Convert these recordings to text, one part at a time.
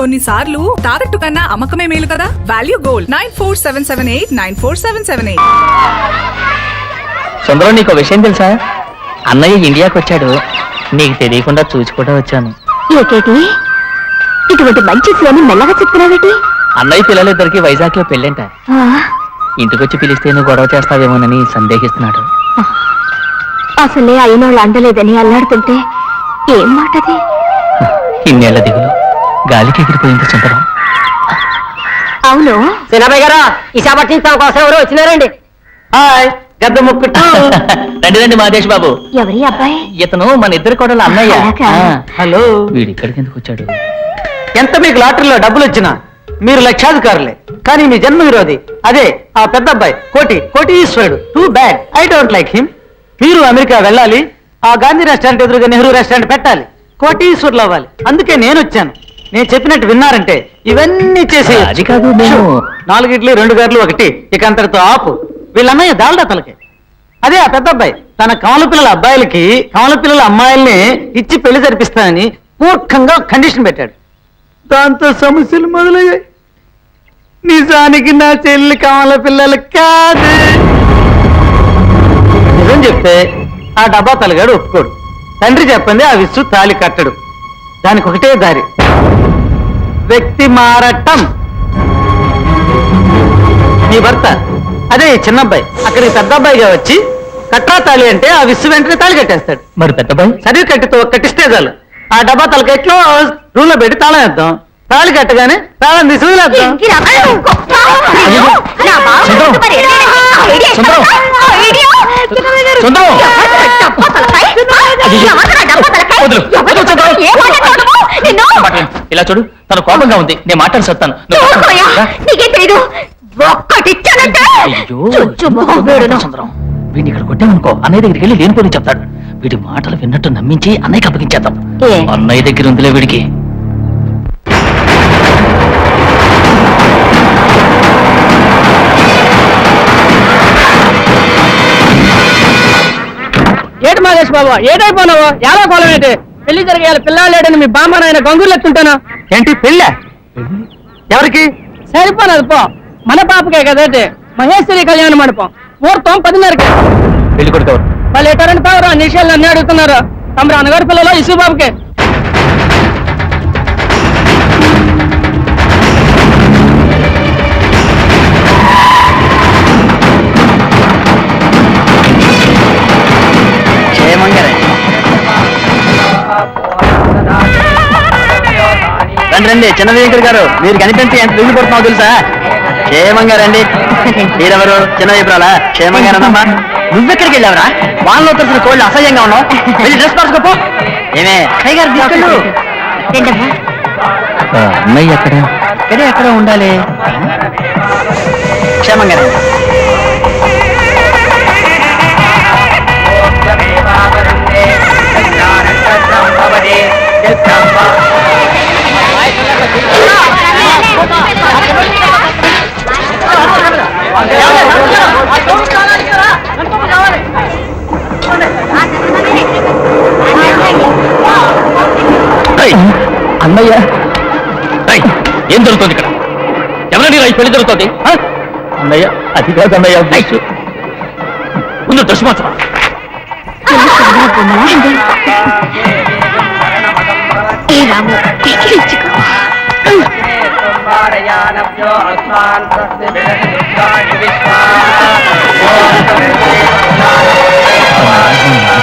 కొన్నిసార్లు తాకట్టు కన్నా అమ్మకమే మేలు కదా? Value gold nine four seven seven eight nine four seven seven eight Sundaram నీకు విషయం తెలుసా? అన్నయ్య ఇండియాకి వచ్చాడు. నీకు తెలియకుండా చూసుకోవడం వచ్చాను. ఏకేటి? ఇటువంటి మంచి విషయాన్ని మెల్లగా చెప్తున్నావేటి? అన్నయ్య పిల్లలిద్దరికి వైజాగ్లో పెళ్ళంట. ఆ, ఇంటికొచ్చి పిలిస్తే నువ్వు గొడవ చేస్తావేమోనని సందేహిస్తున్నాడు. అసలే అయినోళ్ళు అందలేదని అల్లాడుతుంటే ఏం మాటది? ఇన్నేళ్ళ దిగులు. గాలికి ఎగిరిపోయింది సుందరం. అవును. సినబాయ్ గారా విశాఖపట్నం కోసం ఎవరు వచ్చినారండి. హాయ్ గద్ద ముక్కుట్టు రండి రండి మాదేశ్ బాబు. ఎవరి అబ్బాయి? ఇతను మన ఇద్దరు కోడలు అన్నయ్య. అలాగా? హలో. వీడు ఇక్కడికి ఎందుకు వచ్చాడు? ఎంత మీకు లాటరీలో డబ్బులు వచ్చినా మీరు లక్షాధికారులే. కానీ మీ జన్మ విరోధి. అదే ఆ పెద్ద అబ్బాయి కోటి కోటీశ్వరుడు. Too bad I don't like him మీరు అమెరికా వెళ్ళాలి ఆ గాంధీ రెస్టారెంట్ ఎదురుగా నెహ్రూ రెస్టారెంట్ పెట్టాలి. కోటీశ్వరులు అవ్వాలి అందుకే నేను వచ్చాను నేను చెప్పినట్టు విన్నారంటే ఇవన్నీ చేసి అది కాదు నాలుగిట్లు రెండు గారులు ఒకటి. ఇక అంతటితో ఆపు. వీళ్ళన్నయ్య దాల్డా తలకే. అదే ఆ పెద్ద అబ్బాయి. తన కమల పిల్లల అబ్బాయిలకి కమల పిల్లల అమ్మాయిల్ని ఇచ్చి పెళ్ళి జరిపిస్తానని మూర్ఖంగా కండిషన్ పెట్టాడు. దాంతో సమస్యలు మొదలయ్యాయి. నిజానికి నా చెల్లి కమల పిల్లలు కాదు. నిజం చెప్తే ఆ డబ్బా తలగాడు ఒప్పుకోడు. తండ్రి చెప్పింది ఆ విసు తాలి కట్టడు. దానికి ఒకటే దారి వ్యక్తి మారటం నీ భర్త అదే ఈ చిన్న అబ్బాయి అక్కడికి పెద్ద అబ్బాయిగా వచ్చి కట్రా తాళి అంటే ఆ విసు వెంటనే తాళి కట్టేస్తాడు మరి పెద్దబాయ్ చదివి కట్టితో కట్టిస్తే చాలు ఆ డబ్బా తలకి ఎట్లో రూమ్లో పెట్టి తాళం వేద్దాం తాళి కట్టగానే తాళం తీసి వదిలేద్దాం సుందరం. సుందరం. వదులు. నిన్ను. ఇలా చూడు తను కోపంగా ఉంది. నేను మాట్లాడి చెప్తాను నువ్వు. నీకేం తెలీదు? ఒక్కటిచ్చానంటే అయ్యో. చుచ్చు మొహం వేడును. ఇక్కడ కొట్టామనుకో అన్నయ్య దగ్గరికి వెళ్ళి లేనిపోని చెప్తాడు. వీడి మాటలు విన్నట్టు నమ్మించి అన్నయ్యకి అప్పగించేద్దాం. ఏ? అన్నయ్య దగ్గర ఉందిలే వీడికి. మాదేశ్ బాబు ఏటైపోనావు? ఎలా కోలం ఏంటి పెళ్ళి జరిగేయాలి పిల్లాడు లేడని మీ బామ్మ నాయన గంగులు ఎత్తుంటాను? ఏంటి పెళ్ళ? ఎవరికి? సరిపోనది పో. మన పాపకే కదేటి మహేశ్వరి కళ్యాణ మండపం. ముహూర్తం పదిన్నరకి. పెళ్ళి కొడుకు? వాళ్ళు ఎటారంటే తావరా నిషేళ్ళు అన్ని అడుగుతున్నారు. తమరు అన్నగారి పిల్లలు ఇసు రండి రండి. చిన్న వెంకట గారు మీరు కనిపించి ఎంత దిగులు పడుతున్నావు తెలుసా? క్షేమంగా రండి. మీరెవరు? చిన్న విప్రాలా క్షేమంగా రండమ్మా. నువ్వెక్కడికి వెళ్ళావురా? వాళ్ళలో తెలిసిన కోళ్ళు అసహ్యంగా ఉన్నావు. వెళ్ళి డ్రెస్ మార్చుకోపో ఏమే? టైగర్ తీసుకెళ్ళు? అన్నయ్య ఎక్కడ? ఎక్కడ ఉండాలి? క్షేమంగా రండి. అన్నయ్య ఏయ్, ఏం జరుగుతుంది ఇక్కడ? ఎవరండి రా ఈ పెళ్ళి జరుగుతుంది? అన్నయ్య అది కాదు అన్నయ్య. ముందు డ్రెస్ మార్చరా.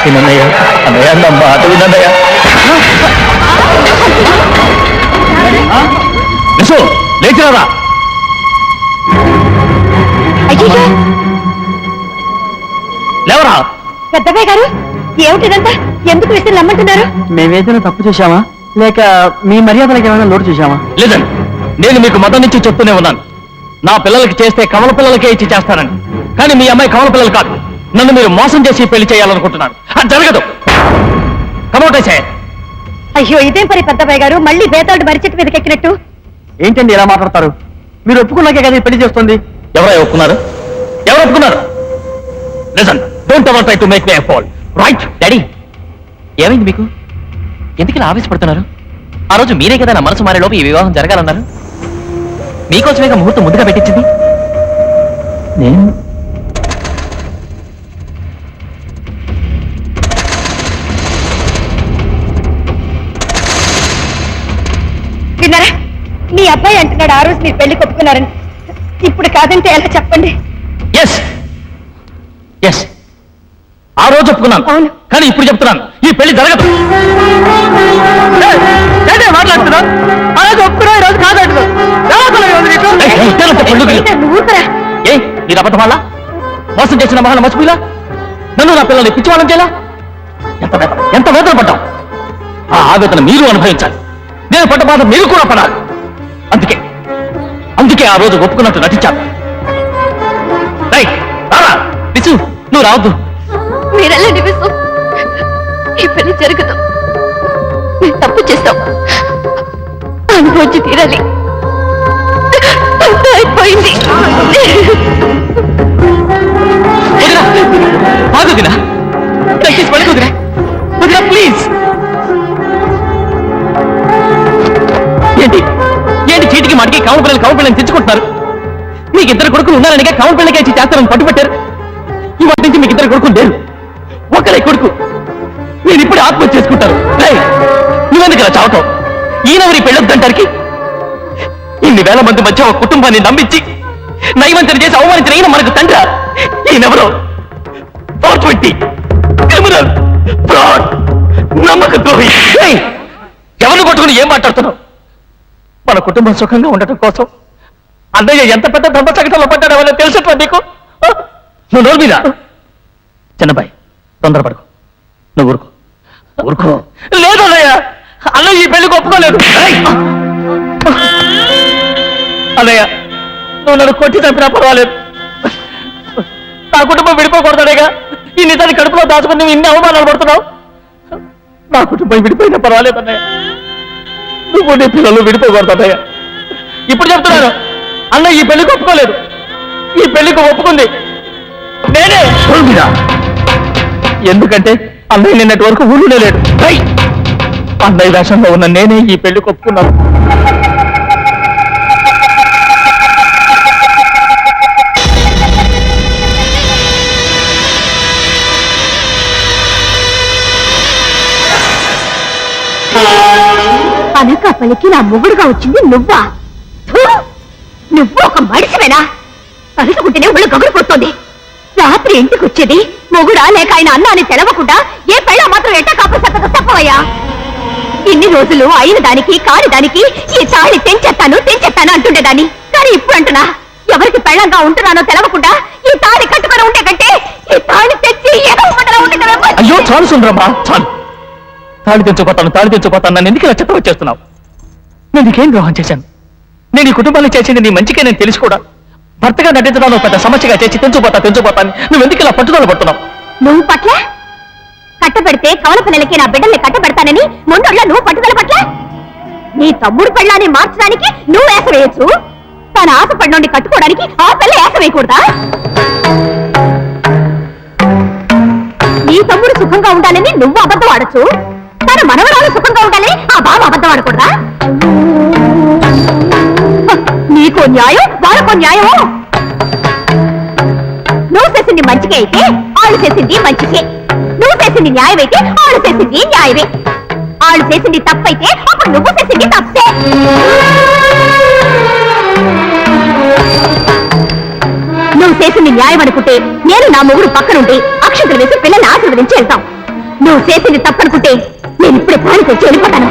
అన్నయ్య అన్నయ్య మాట వినన్నయ్య నిసు లేచిరారా అయ్యయ్యో, లేవరా. పెద్దబాయ్ గారు ఏమిటిదంతా? ఎందుకు విసిరి రమ్మంటున్నారు? మేమేదైనా తప్పు చేశామా? లేక మీ మర్యాదలకు ఏమైనా లోటు చేశామా? లేదండి. నేను మీకు మొదటి నుంచి చెప్తూనే ఉన్నాను. నా పిల్లలకి చేస్తే కమల పిల్లలకే ఇచ్చి చేస్తానని. కానీ మీ అమ్మాయి కమల పిల్లలు కాదు. నన్ను మీరు మోసం చేసి పెళ్ళి చేయాలనుకుంటున్నారు. అది జరగదు. కమోటేసే అయ్యో ఇదేం పని పెద్దబాయ్ గారు? మళ్ళీ బేతాడు మరిచెట్టు మీదకి ఎక్కినట్టు ఏంటండి ఇలా మాట్లాడతారు? మీరు ఒప్పుకున్నాకే కదా ఈ పెళ్ళి చేస్తుంది? ఎవరై ఒప్పుకున్నారు? ఎవరు ఒప్పుకున్నారు? Listen don't ever try to make me fall right daddy ఏమైంది మీకు? ఎందుకు ఇలా ఆవేశపడుతున్నారు? ఆ రోజు మీరే కదా నా మనసు మారేలోపు ఈ వివాహం జరగాలన్నారు? మీకోసమే ముహూర్తం ముందుగా పెట్టించింది? నేను అంటున్నాడు ఆ రోజు మీరు పెళ్ళి కొప్పుకున్నారని ఇప్పుడు కాదంటే ఎలా చెప్పండి? ఎస్ ఎస్ ఆ రోజు ఒప్పుకున్నాను. అవును. కానీ ఇప్పుడు చెప్తున్నాను. ఈ పెళ్ళి జరగదు. ఏంటే మాట్లాడుతున్నా ఆ రోజు ఒప్పుకున్నా ఈ రోజు కాదంటు ఏంటో నువ్వు ఊరుకురా. ఏ ఇది అబద్ధం వల్ల మోసం చేసిన మహాన్ మర్చిపోయిలా నన్ను నా పిల్లల్ని పిచ్చివాళ్ళం చేయాలా? ఎంత వేదన ఎంత వేదన పడ్డాం ఆ ఆవేదన మీరు అనుభవించాలి. నేను పడ్డ బాధ మీరు కూడా పడాలి. అందుకే అందుకే ఆ రోజు ఒప్పుకున్నట్టు నటించాను. పిచ్చు నువ్వు రావద్దు. మీరెళ్ళండి విసు ఈ పెళ్ళి జరగదు. మేము తప్పు చేస్తాం అనుభవించి తీరాలి. అయిపోయింది. వదినా వదినా. దయచేసి పడుకు వదినా. వదినా ప్లీజ్. ఏంటి చీటికి మాటికి కౌలు పిల్లలు కౌలు పిల్లలు తెచ్చుకుంటున్నారు. మీకు ఇద్దరు కొడుకులు ఉన్నారనిగా కౌలు పిల్లలకి ఇచ్చి చేస్తారని పట్టుబట్టారు. ఇవాటి నుంచి మీకు ఇద్దరు కొడుకులు లేరు. ఒకరే కొడుకు. నేను ఇప్పుడు ఆత్మహత్య చేసుకుంటారు రేయ్, నువ్వెందుకు ఇలా చావటం? ఈయనవరి పెళ్ళొద్దంటారికి ఇన్ని వేల మంది మధ్య ఒక కుటుంబాన్ని నమ్మించి నైవంచన చేసి అవమానించిన ఈయన మనకు తండ్రి. ఈయనెవరో? Four twenty. క్రిమినల్. ఫ్రాడ్. నమ్మక ద్రోహి ఎవరిని కొట్టుకుని ఏం మాట్లాడుతున్నావు? మన కుటుంబం సుఖంగా ఉండటం కోసం అన్నయ్య ఎంత పెద్ద ధర్మచకటంలో పడ్డాడో వాళ్ళ తెలుసట్రా నీకు? నువ్వు నోరు మీద. చిన్నబాయ్ తొందరపడుకో. నువ్వు ఊరుకో. ఊరుకో. లేదు అన్నయ్య. అన్నయ్య ఈ పెళ్ళికి ఒప్పుకోలేదు! అన్నయ్య నువ్వు నన్ను కొట్టి చంపినా పర్వాలేదు. నా కుటుంబం విడిపోకూడదనేగా ఈ నిజాన్ని కడుపులో దాచుకుని నువ్వు ఇన్ని అవమానాలు పడుతున్నావు. నా కుటుంబం విడిపోయినా పర్వాలేదు అన్నయ్య. నువ్వు నీ పిల్లలు విడిపోకూడదు అన్నయ్య ఇప్పుడు చెప్తున్నాను. అన్న ఈ పెళ్ళికి ఒప్పుకోలేదు. ఈ పెళ్ళికి ఒప్పుకుంది. నేనే. ఎందుకంటే అన్నయ్య నిన్నటి వరకు ఊళ్ళో లేడు! అన్నయ్య వేషంలో ఉన్న నేనే ఈ పెళ్ళికి ఒప్పుకున్నాను. అనకాపల్లికి నా మొగుడుగా వచ్చింది నువ్వా? నువ్వు ఒక మడిసివేనా తలుచుకుంటేనే ఒళ్ళు గగురిపోతుంది రాత్రి ఇంటికి వచ్చేది మొగుడా లేక ఆయన అన్న అని తెలవకుండా ఏ పెళ్ళ మాత్రం ఎట్టా కాపు సత్తగా తప్పవయ్యా. ఇన్ని రోజులు అయిన దానికి కాని దానికి ఈ తాళి తెంచేస్తాను తెంచేస్తాను అంటుండేదాన్ని. కానీ ఇప్పుడు అంటున్నా ఎవరికి పెళ్ళంగా ఉంటున్నానో తెలవకుండా ఈ తాళి కట్టుకొని ఉండే కంటే ఈ తాళి తెచ్చి అయ్యో చాలు సుందరమ్మా చాలు. తాళి తెచ్చుకోతాను తాళి తెచ్చుకోతాను నన్ను ఎందుకు ఇలా చెత్త నేను నీకేం ద్రోహం చేశాను? నేను ఈ కుటుంబాన్ని చేసింది నీ మంచికే నేను తెలుసు కూడా భర్తగా నటించడం పెద్ద సమస్యగా చేసి తెంచుకోతా తెంచుకోతాను నువ్వు ఎందుకు ఇలా పట్టుదల పడుతున్నావు? నువ్వు పట్ల? కట్టబెడితే కవల పిల్లలకి నా బిడ్డల్ని కట్టబెడతానని ముందొడ్ల నువ్వు పట్టుదల పట్ల? నీ తమ్ముడు పెళ్ళాన్ని మార్చడానికి నువ్వు ఏస వేయచ్చు. తన ఆశ పడినోడిని కట్టుకోవడానికి ఆ పిల్ల ఏస వేయకూడదా? నీ తమ్ముడు సుఖంగా ఉండాలని నువ్వు అబద్ధం ఆడచ్చు. తన మనవరాలు సుఖంగా ఉండాలని ఆ న్యాయం? వాళ్ళకో న్యాయమో? నువ్వు చేసింది మంచికే అయితే వాళ్ళు చేసింది మంచికే. నువ్వు చేసింది న్యాయం అయితే వాళ్ళు చేసింది న్యాయమే. వాళ్ళు చేసింది తప్పైతే అప్పుడు నువ్వు చేసింది తప్పే. నువ్వు చేసింది న్యాయం అనుకుంటే నేను నా మొగుడు పక్కనుండి అక్షతలు వేసి పిల్లల్ని ఆశీర్వదించి వెళ్తాం. నువ్వు చేసింది తప్పనుకుంటే నేను ఇప్పుడే ప్రాణి తెచ్చి వెళ్ళిపోతాను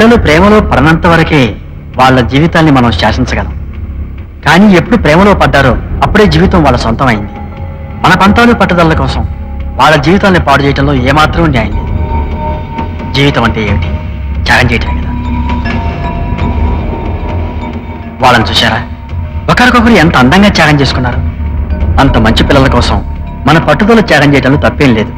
పిల్లలు ప్రేమలో పడనంత వరకే వాళ్ళ జీవితాన్ని మనం శాసించగలం. కానీ ఎప్పుడు ప్రేమలో పడ్డారో అప్పుడే జీవితం వాళ్ళ సొంతం అయింది మన పంతాలు పట్టుదల కోసం వాళ్ళ జీవితాన్ని పాడు చేయడంలో ఏమాత్రం న్యాయం లేదు. జీవితం అంటే ఏమిటి? త్యాగం చేయటమే కదా. వాళ్ళని చూశారా? ఒకరికొకరు ఎంత అందంగా త్యాగం చేసుకున్నారు? అంత మంచి పిల్లల కోసం మన పట్టుదల త్యాగం చేయడంలో తప్పేం లేదు.